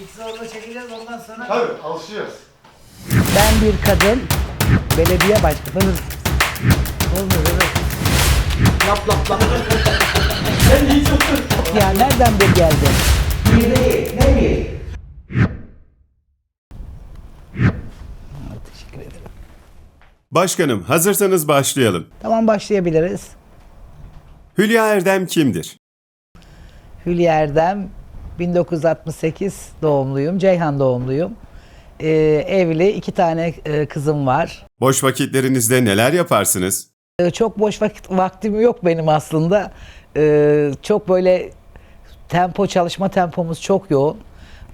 İlk zorla çekeceğiz ondan sonra. Tabii alışacağız. Ben bir kadın belediye başkanı. Olmuyor evet. Lap lap lap. Sen iyi tuttun. Ya nereden bir geldin? Bir değil, ne bir? Teşekkür ederim. Başkanım, hazırsanız başlayalım. Tamam başlayabiliriz. Hülya Erdem kimdir? Hülya Erdem 1968 doğumluyum. Ceyhan doğumluyum. Ee, evli iki tane e, kızım var. Boş vakitlerinizde neler yaparsınız? Ee, çok boş vakit vaktim yok benim aslında. Ee, çok böyle tempo çalışma tempomuz çok yoğun.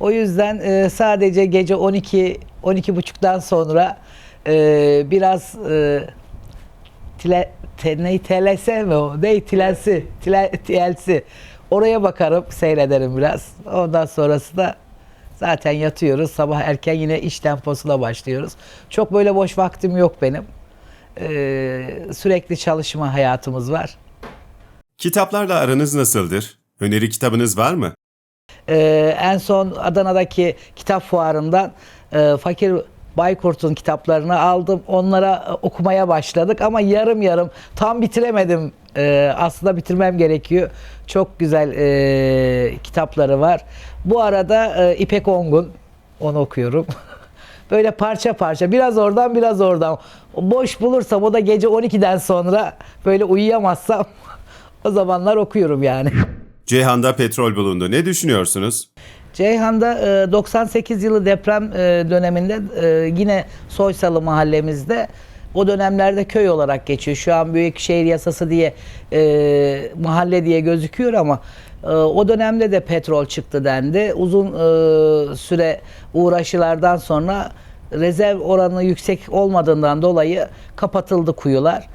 O yüzden e, sadece gece 12 12 buçuktan sonra e, biraz e, tile, te, ne, TLS mi o? Ne? Tile, TLC. Oraya bakarım, seyrederim biraz. Ondan sonrası da zaten yatıyoruz. Sabah erken yine iş temposuna başlıyoruz. Çok böyle boş vaktim yok benim. Ee, sürekli çalışma hayatımız var. Kitaplarla aranız nasıldır? Öneri kitabınız var mı? Ee, en son Adana'daki kitap fuarından e, Fakir Baykurt'un kitaplarını aldım. Onlara e, okumaya başladık ama yarım yarım tam bitiremedim. Ee, aslında bitirmem gerekiyor. Çok güzel e, kitapları var. Bu arada e, İpek Ongun onu okuyorum. Böyle parça parça biraz oradan biraz oradan. Boş bulursam o da gece 12'den sonra böyle uyuyamazsam o zamanlar okuyorum yani. Ceyhan'da petrol bulundu. Ne düşünüyorsunuz? Ceyhan'da e, 98 yılı deprem e, döneminde e, yine Soysalı mahallemizde o dönemlerde köy olarak geçiyor. Şu an Büyükşehir Yasası diye e, mahalle diye gözüküyor ama e, o dönemde de petrol çıktı dendi. Uzun e, süre uğraşılardan sonra rezerv oranı yüksek olmadığından dolayı kapatıldı kuyular.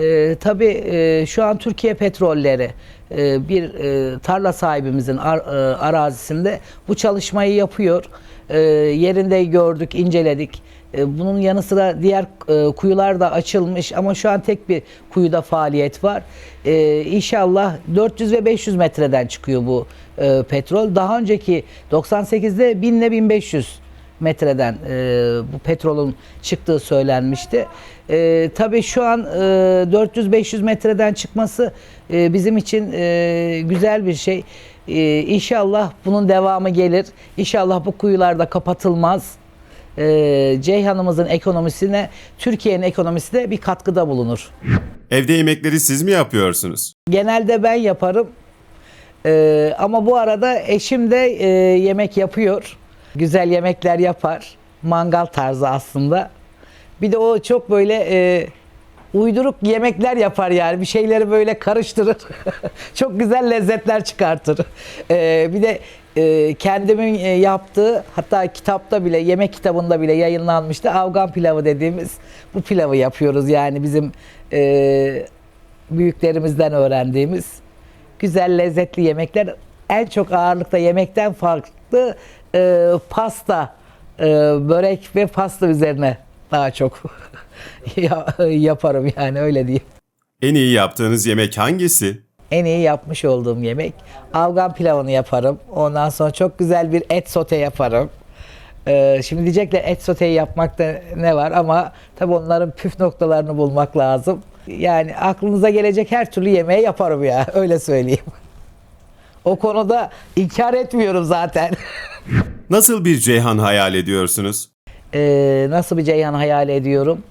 Ee, tabii e, şu an Türkiye Petrolleri e, bir e, tarla sahibimizin ar- e, arazisinde bu çalışmayı yapıyor. E, yerinde gördük, inceledik. E, bunun yanı sıra diğer e, kuyular da açılmış ama şu an tek bir kuyuda faaliyet var. E, inşallah 400 ve 500 metreden çıkıyor bu petrol. Daha önceki 98'de 1000 ile 1500 metreden e, bu petrolün çıktığı söylenmişti. E, tabii şu an e, 400-500 metreden çıkması e, bizim için e, güzel bir şey. E, inşallah bunun devamı gelir. İnşallah bu kuyular da kapatılmaz. E, Ceyhan'ımızın ekonomisine, Türkiye'nin ekonomisine bir katkıda bulunur. Evde yemekleri siz mi yapıyorsunuz? Genelde ben yaparım. Ee, ama bu arada eşim de e, yemek yapıyor. Güzel yemekler yapar. Mangal tarzı aslında. Bir de o çok böyle e, uyduruk yemekler yapar yani. Bir şeyleri böyle karıştırır. çok güzel lezzetler çıkartır. Ee, bir de e, kendimin e, yaptığı hatta kitapta bile yemek kitabında bile yayınlanmıştı. Afgan pilavı dediğimiz bu pilavı yapıyoruz yani bizim e, büyüklerimizden öğrendiğimiz güzel lezzetli yemekler en çok ağırlıkta yemekten farklı e, pasta e, börek ve pasta üzerine daha çok ya- yaparım yani öyle diyeyim. En iyi yaptığınız yemek hangisi? En iyi yapmış olduğum yemek Afgan pilavını yaparım. Ondan sonra çok güzel bir et sote yaparım. Ee, şimdi diyecekler et soteyi yapmakta ne var ama tabii onların püf noktalarını bulmak lazım. Yani aklınıza gelecek her türlü yemeği yaparım ya öyle söyleyeyim. O konuda inkar etmiyorum zaten. Nasıl bir Ceyhan hayal ediyorsunuz? Ee, nasıl bir Ceyhan hayal ediyorum?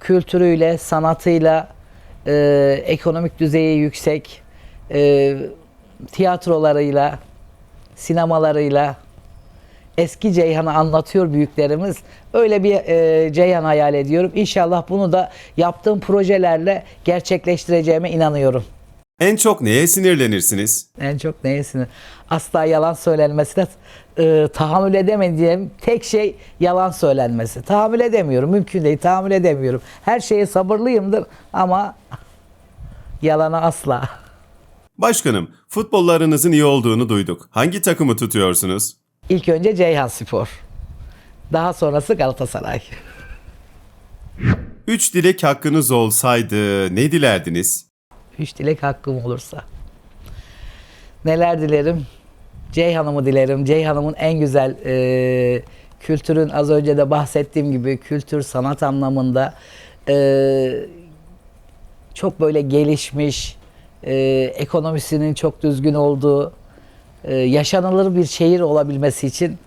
Kültürüyle, sanatıyla, e, ekonomik düzeyi yüksek, e, tiyatrolarıyla, sinemalarıyla eski Ceyhan'ı anlatıyor büyüklerimiz. Öyle bir e, Ceyhan hayal ediyorum. İnşallah bunu da yaptığım projelerle gerçekleştireceğime inanıyorum. En çok neye sinirlenirsiniz? En çok neyesini? Asla yalan söylenmesine e, tahammül edemediğim tek şey yalan söylenmesi. Tahammül edemiyorum. Mümkün değil. Tahammül edemiyorum. Her şeye sabırlıyımdır ama yalana asla. Başkanım, futbollarınızın iyi olduğunu duyduk. Hangi takımı tutuyorsunuz? İlk önce Ceyhan Spor. Daha sonrası Galatasaray. Üç dilek hakkınız olsaydı ne dilerdiniz? Üç dilek hakkım olursa. Neler dilerim? Ceyhan'ımı dilerim. Ceyhan'ımın en güzel e, kültürün az önce de bahsettiğim gibi kültür sanat anlamında e, çok böyle gelişmiş, e, ekonomisinin çok düzgün olduğu, e, yaşanılır bir şehir olabilmesi için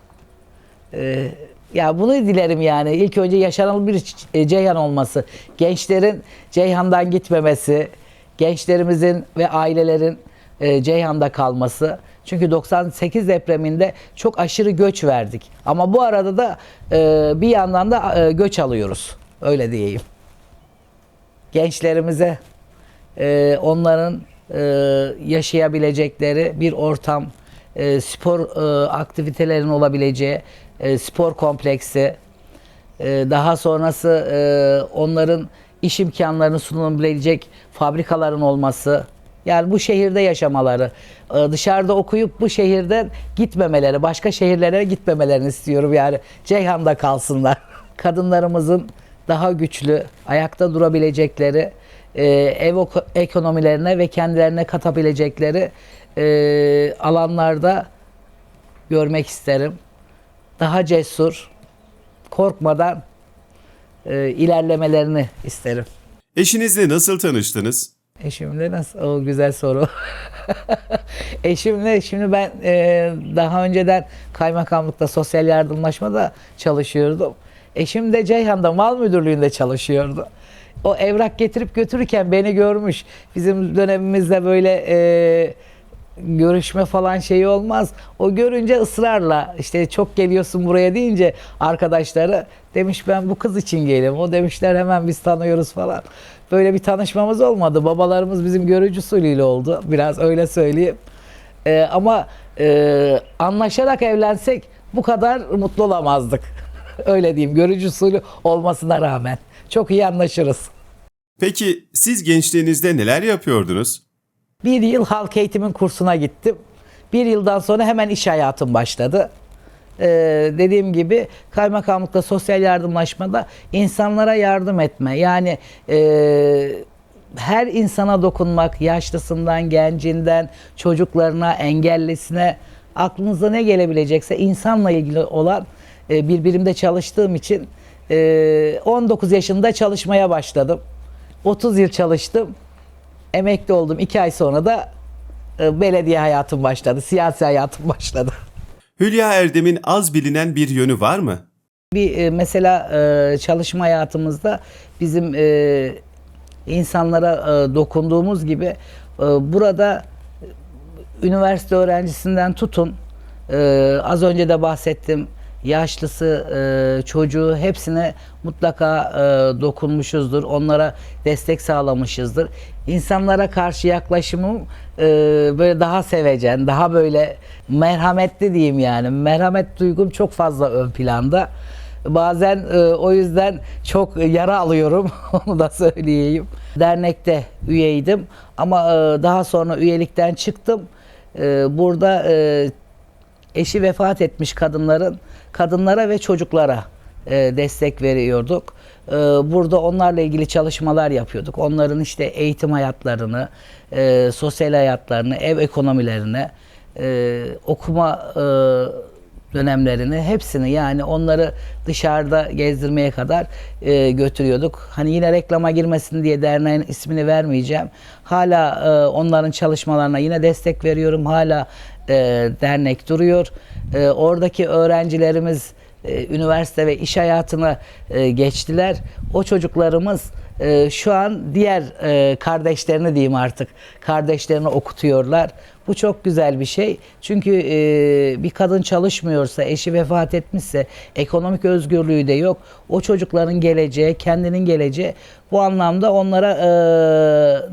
e, ya bunu dilerim yani. İlk önce yaşanılır bir e, Ceyhan olması, gençlerin Ceyhan'dan gitmemesi, gençlerimizin ve ailelerin e, Ceyhan'da kalması. Çünkü 98 depreminde çok aşırı göç verdik. Ama bu arada da e, bir yandan da e, göç alıyoruz. Öyle diyeyim gençlerimize onların yaşayabilecekleri bir ortam, spor aktivitelerinin olabileceği spor kompleksi, daha sonrası onların iş imkanlarını sunulabilecek fabrikaların olması, yani bu şehirde yaşamaları, e, dışarıda okuyup bu şehirden gitmemeleri, başka şehirlere gitmemelerini istiyorum yani. Ceyhan'da kalsınlar. Kadınlarımızın daha güçlü, ayakta durabilecekleri, e, ev ekonomilerine ve kendilerine katabilecekleri e, alanlarda görmek isterim. Daha cesur, korkmadan e, ilerlemelerini isterim. Eşinizle nasıl tanıştınız? Eşimle nasıl? O güzel soru. Eşimle şimdi ben e, daha önceden kaymakamlıkta sosyal yardımlaşmada çalışıyordum. Eşim de Ceyhan'da mal müdürlüğünde çalışıyordu. O evrak getirip götürürken beni görmüş. Bizim dönemimizde böyle e, görüşme falan şeyi olmaz. O görünce ısrarla işte çok geliyorsun buraya deyince arkadaşları demiş ben bu kız için geliyorum. O demişler hemen biz tanıyoruz falan. Böyle bir tanışmamız olmadı. Babalarımız bizim görücü usulüyle oldu. Biraz öyle söyleyeyim. Ee, ama e, anlaşarak evlensek bu kadar mutlu olamazdık. öyle diyeyim. Görücü usulü olmasına rağmen. Çok iyi anlaşırız. Peki siz gençliğinizde neler yapıyordunuz? Bir yıl halk eğitimin kursuna gittim. Bir yıldan sonra hemen iş hayatım başladı. Ee, dediğim gibi kaymakamlıkta sosyal yardımlaşmada insanlara yardım etme. Yani e, her insana dokunmak, yaşlısından, gencinden, çocuklarına, engellisine, aklınıza ne gelebilecekse insanla ilgili olan e, bir birimde çalıştığım için e, 19 yaşında çalışmaya başladım. 30 yıl çalıştım. Emekli oldum. iki ay sonra da e, belediye hayatım başladı. Siyasi hayatım başladı. Hülya Erdem'in az bilinen bir yönü var mı? Bir e, mesela e, çalışma hayatımızda bizim insanlara dokunduğumuz gibi burada üniversite öğrencisinden tutun az önce de bahsettim yaşlısı e, çocuğu hepsine mutlaka e, dokunmuşuzdur onlara destek sağlamışızdır insanlara karşı yaklaşımım e, böyle daha sevecen daha böyle merhametli diyeyim yani merhamet duygum çok fazla ön planda Bazen o yüzden çok yara alıyorum onu da söyleyeyim. Dernekte üyeydim ama daha sonra üyelikten çıktım. Burada eşi vefat etmiş kadınların kadınlara ve çocuklara e, destek veriyorduk. E, burada onlarla ilgili çalışmalar yapıyorduk. Onların işte eğitim hayatlarını, e, sosyal hayatlarını, ev ekonomilerini, e, okuma e, dönemlerini hepsini yani onları dışarıda gezdirmeye kadar e, götürüyorduk. Hani yine reklama girmesin diye derneğin ismini vermeyeceğim. Hala e, onların çalışmalarına yine destek veriyorum. Hala e, dernek duruyor. E, oradaki öğrencilerimiz e, üniversite ve iş hayatına e, geçtiler. O çocuklarımız e, şu an diğer e, kardeşlerini diyeyim artık kardeşlerini okutuyorlar. Bu çok güzel bir şey. Çünkü e, bir kadın çalışmıyorsa, eşi vefat etmişse, ekonomik özgürlüğü de yok. O çocukların geleceği, kendinin geleceği bu anlamda onlara e,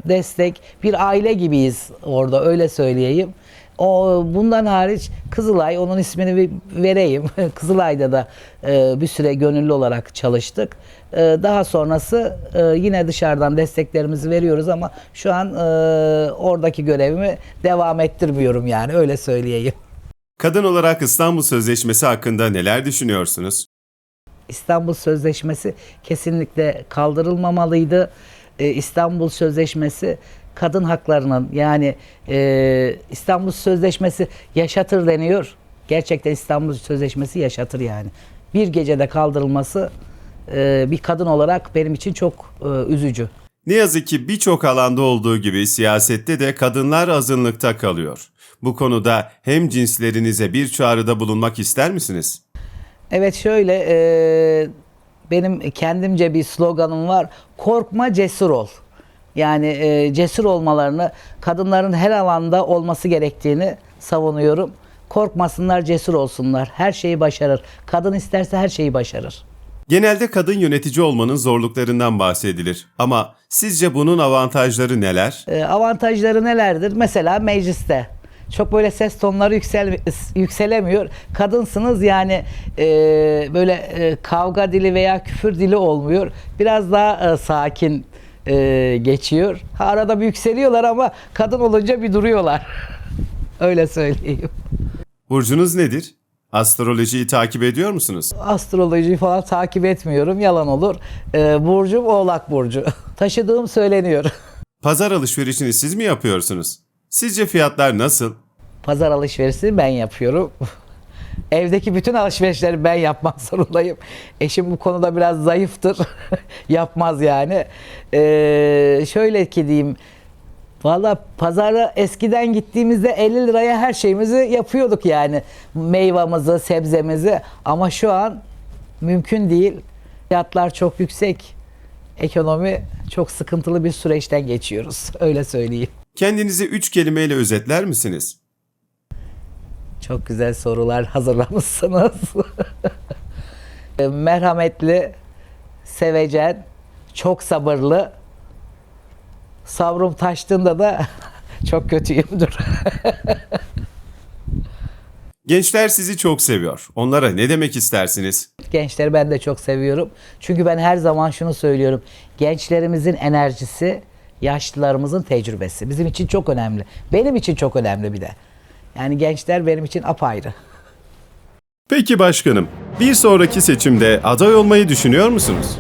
destek, bir aile gibiyiz orada öyle söyleyeyim. O bundan hariç Kızılay onun ismini bir vereyim. Kızılay'da da e, bir süre gönüllü olarak çalıştık. E, daha sonrası e, yine dışarıdan desteklerimizi veriyoruz ama şu an e, oradaki görevimi devam ettirmiyorum yani öyle söyleyeyim. Kadın olarak İstanbul Sözleşmesi hakkında neler düşünüyorsunuz? İstanbul Sözleşmesi kesinlikle kaldırılmamalıydı. Ee, İstanbul Sözleşmesi kadın haklarının yani e, İstanbul Sözleşmesi yaşatır deniyor. Gerçekten İstanbul Sözleşmesi yaşatır yani. Bir gecede kaldırılması e, bir kadın olarak benim için çok e, üzücü. Ne yazık ki birçok alanda olduğu gibi siyasette de kadınlar azınlıkta kalıyor. Bu konuda hem cinslerinize bir çağrıda bulunmak ister misiniz? Evet şöyle e, benim kendimce bir sloganım var. Korkma cesur ol. Yani e, cesur olmalarını kadınların her alanda olması gerektiğini savunuyorum. Korkmasınlar, cesur olsunlar. Her şeyi başarır. Kadın isterse her şeyi başarır. Genelde kadın yönetici olmanın zorluklarından bahsedilir. Ama sizce bunun avantajları neler? E, avantajları nelerdir? Mesela mecliste. Çok böyle ses tonları yüksel, yükselemiyor. Kadınsınız yani e, böyle e, kavga dili veya küfür dili olmuyor. Biraz daha e, sakin e, geçiyor. Ha, arada bir yükseliyorlar ama kadın olunca bir duruyorlar. Öyle söyleyeyim. Burcunuz nedir? Astrolojiyi takip ediyor musunuz? Astrolojiyi falan takip etmiyorum. Yalan olur. E, burcum Oğlak Burcu. Taşıdığım söyleniyor. Pazar alışverişini siz mi yapıyorsunuz? Sizce fiyatlar nasıl? Pazar alışverişini ben yapıyorum. Evdeki bütün alışverişleri ben yapmak zorundayım. Eşim bu konuda biraz zayıftır. Yapmaz yani. Ee, şöyle ki diyeyim. Valla pazara eskiden gittiğimizde 50 liraya her şeyimizi yapıyorduk yani. Meyvamızı, sebzemizi. Ama şu an mümkün değil. Fiyatlar çok yüksek. Ekonomi çok sıkıntılı bir süreçten geçiyoruz. Öyle söyleyeyim. Kendinizi üç kelimeyle özetler misiniz? Çok güzel sorular hazırlamışsınız. E, Merhametli, sevecen, çok sabırlı. Sabrım taştığında da çok kötüyümdür. Gençler sizi çok seviyor. Onlara ne demek istersiniz? Gençleri ben de çok seviyorum. Çünkü ben her zaman şunu söylüyorum. Gençlerimizin enerjisi, yaşlılarımızın tecrübesi. Bizim için çok önemli. Benim için çok önemli bir de. Yani gençler benim için apayrı. Peki başkanım, bir sonraki seçimde aday olmayı düşünüyor musunuz?